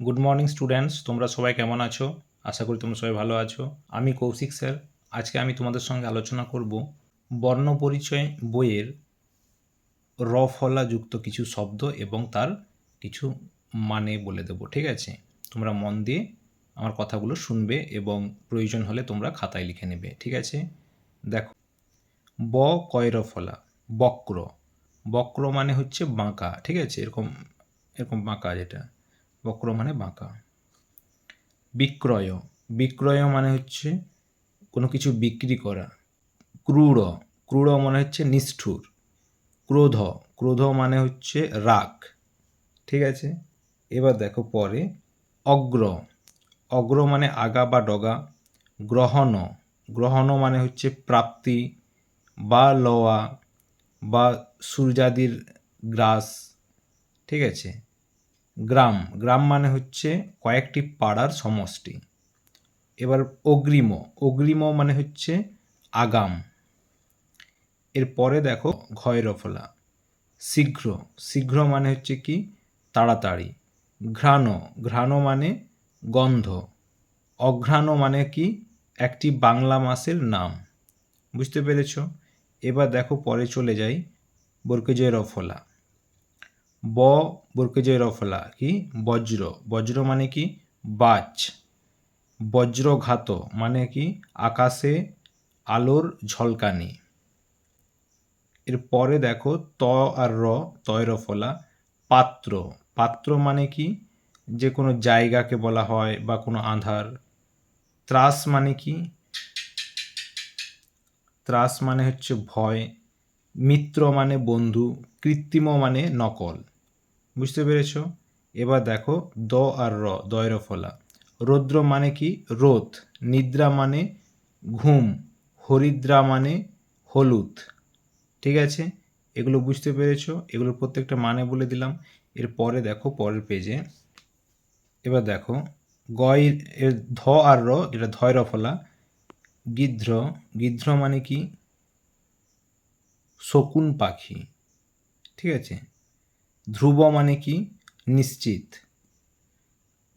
Good morning students তোমরা সবাই কেমন আছো? আশা করি তোমরা সবাই ভালো আছো। আমি কৌশিক স্যার। আজকে আমি তোমাদের সঙ্গে আলোচনা করব বর্ণ পরিচয় বইয়ের র ফলা যুক্ত কিছু শব্দ এবং তার কিছু মানে বলে দেবো, ঠিক আছে? তোমরা মন দিয়ে আমার কথাগুলো শুনবে এবং প্রয়োজন হলে তোমরা খাতায় লিখে নেবে, ঠিক আছে? দেখো, ব কয়র ফলা বক্র। বক্র মানে হচ্ছে বাঁকা, ঠিক আছে? এরকম এরকম বাঁকা যেটা। বক্র মানে বাঁকা। বিক্রয়। বিক্রয় মানে হচ্ছে কোনো কিছু বিক্রি করা। ক্রূঢ় ক্রূঢ় মানে হচ্ছে নিষ্ঠুর। ক্রোধ। ক্রোধ মানে হচ্ছে রাগ। ঠিক আছে? এবার দেখো পরে। অগ্র। অগ্র মানে আগা বা ডগা। গ্রহণ। গ্রহণ মানে হচ্ছে প্রাপ্তি বা লওয়া বা সূর্যাদির গ্রাস। ঠিক আছে? গ্রাম। গ্রাম মানে হচ্ছে কয়েকটি পাড়ার সমষ্টি। এবার অগ্রিম। অগ্রিম মানে হচ্ছে আগাম। এরপরে দেখো ঘয়রফলা। শীঘ্র। শীঘ্র মানে হচ্ছে কি? তাড়াতাড়ি। ঘ্রাণ। ঘ্রাণ মানে গন্ধ। অঘ্রাণ মানে কি? একটি বাংলা মাসের নাম। বুঝতে পেরেছ? এবার দেখো পরে চলে যাই বর্কেজয় রফলা ব বর্কেজয় রফলা কি? বজ্র। বজ্র মানে কি? বাজ। বজ্রঘাত মানে কি? আকাশে আলোর ঝলকানি। এরপরে দেখো ত আর র তয় রফলা পাত্র। পাত্র মানে কি? যে কোনো জায়গাকে বলা হয় বা কোনো আধার। ত্রাস মানে কি? ত্রাস মানে হচ্ছে ভয়। মিত্র মানে বন্ধু। কৃত্রিম মানে নকল। বুঝতে পেরেছ? এবার দেখো, দ আর র, দয়র ফলা। রৌদ্র মানে কি? রোদ। নিদ্রা মানে ঘুম। হরিদ্রা মানে হলুদ। ঠিক আছে? এগুলো বুঝতে পেরেছ? এগুলোর প্রত্যেকটা মানে বলে দিলাম। এর পরে দেখো, পরের পেজে এবার দেখো গয় এর ধ আর র যেটা ধয় ফলা। গিদ্র গিধ্র মানে কি? শকুন পাখি। ঠিক আছে? ধ্রুব মানে কি? নিশ্চিত।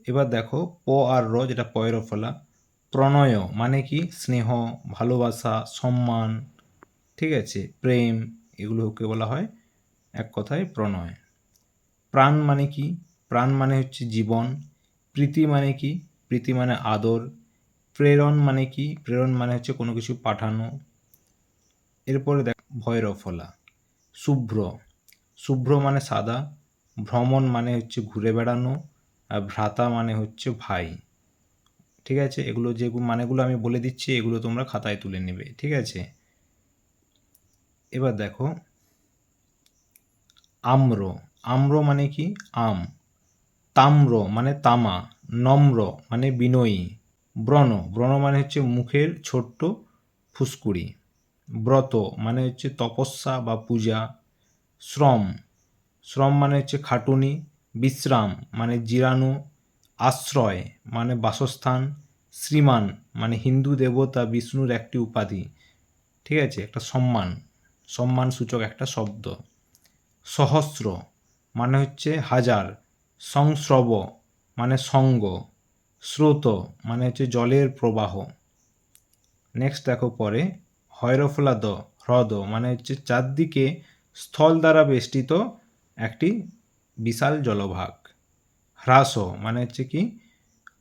এবার দেখো, প আর র যেটা পয়ের ফলা প্রণয় মানে কি? স্নেহ, ভালোবাসা, সম্মান, ঠিক আছে? প্রেম, এগুলোকে বলা হয় এক কথায় প্রণয়। প্রাণ মানে কি? প্রাণ মানে হচ্ছে জীবন। প্রীতি মানে কি? প্রীতি মানে আদর। প্রেরণ মানে কি? প্রেরণ মানে হচ্ছে কোনো কিছু পাঠানো। এরপরে দেখ ভৈরফলা শুভ্র। শুভ্র মানে সাদা, ভ্রমণ মানে হচ্ছে ঘুরে বেড়ানো, আর ভ্রাতা মানে হচ্ছে ভাই। ঠিক আছে? এগুলো যে মানেগুলো আমি বলে দিচ্ছি, এগুলো তোমরা খাতায় তুলে নেবে। ঠিক আছে? এবার দেখো। আম্র। আম্র মানে কি? আম। তাম্র মানে তামা। নম্র মানে বিনয়ী। ব্রণ। ব্রণ মানে হচ্ছে মুখের ছোট্ট ফুসকুড়ি। ব্রত মানে হচ্ছে তপস্যা বা পূজা। শ্রম। শ্রম মানে হচ্ছে খাটুনি, বিশ্রাম মানে জিরানো আশ্রয় মানে বাসস্থান, শ্রীমান মানে হিন্দু দেবতা বিষ্ণুর একটি উপাধি। ঠিক আছে? একটা সম্মান। সম্মানসূচক একটা শব্দ। সহস্র মানে হচ্ছে হাজার। সংস্রব মানে সঙ্গ। স্রোত মানে হচ্ছে জলের প্রবাহ। নেক্সট দেখো পরে। হৈরফলাদ হ্রদ মানে হচ্ছে চারদিকে স্থল দ্বারা বেষ্টিত একটি বিশাল জলভাগ। হ্রাস মানে হচ্ছে কি,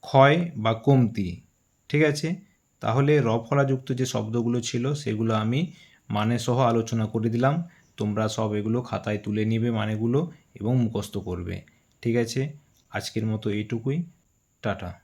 ক্ষয় বা কমতি। ঠিক আছে? তাহলে রফলাযুক্ত যে শব্দগুলো ছিল, সেগুলো আমি মানে সহ আলোচনা করে দিলাম। তোমরা সব এগুলো খাতায় তুলে নিবে মানেগুলো এবং মুখস্থ করবে। ঠিক আছে? আজকের মতো এইটুকুই। টাটা।